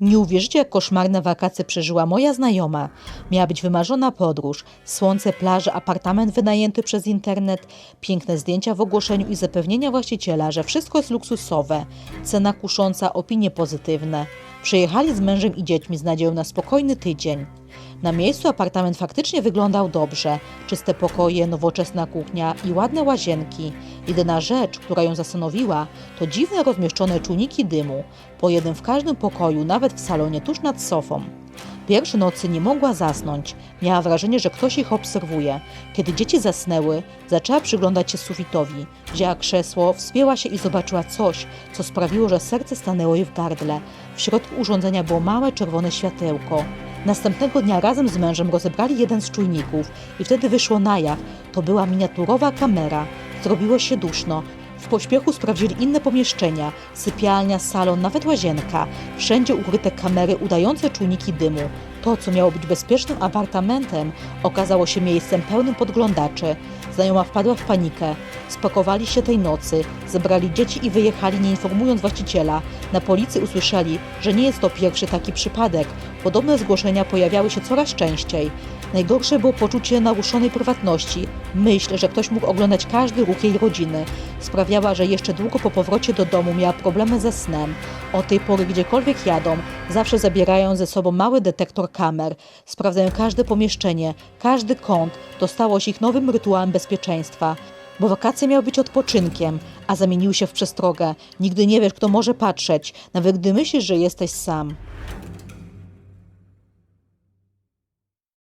Nie uwierzycie, jak koszmarne wakacje przeżyła moja znajoma. Miała być wymarzona podróż, słońce, plaże, apartament wynajęty przez internet, piękne zdjęcia w ogłoszeniu i zapewnienia właściciela, że wszystko jest luksusowe, cena kusząca, opinie pozytywne. Przyjechali z mężem i dziećmi z nadzieją na spokojny tydzień. Na miejscu apartament faktycznie wyglądał dobrze. Czyste pokoje, nowoczesna kuchnia i ładne łazienki. Jedyna rzecz, która ją zastanowiła, to dziwne rozmieszczone czujniki dymu. Po jednym w każdym pokoju, nawet w salonie tuż nad sofą. Pierwsze nocy nie mogła zasnąć. Miała wrażenie, że ktoś ich obserwuje. Kiedy dzieci zasnęły, zaczęła przyglądać się sufitowi. Wzięła krzesło, wspięła się i zobaczyła coś, co sprawiło, że serce stanęło jej w gardle. W środku urządzenia było małe czerwone światełko. Następnego dnia razem z mężem rozebrali jeden z czujników i wtedy wyszło na jaw. To była miniaturowa kamera. Zrobiło się duszno. W pośpiechu sprawdzili inne pomieszczenia, sypialnia, salon, nawet łazienka. Wszędzie ukryte kamery udające czujniki dymu. To, co miało być bezpiecznym apartamentem, okazało się miejscem pełnym podglądaczy. Znajoma wpadła w panikę. Spakowali się tej nocy, zebrali dzieci i wyjechali, nie informując właściciela. Na policji usłyszeli, że nie jest to pierwszy taki przypadek. Podobne zgłoszenia pojawiały się coraz częściej. Najgorsze było poczucie naruszonej prywatności. Myśl, że ktoś mógł oglądać każdy ruch jej rodziny. Sprawiała, że jeszcze długo po powrocie do domu miała problemy ze snem. Od tej pory gdziekolwiek jadą, zawsze zabierają ze sobą mały detektor kamer. Sprawdzają każde pomieszczenie, każdy kąt. To stało się ich nowym rytuałem bezpieczeństwa. Bo wakacje miały być odpoczynkiem, a zamieniły się w przestrogę. Nigdy nie wiesz, kto może patrzeć, nawet gdy myślisz, że jesteś sam.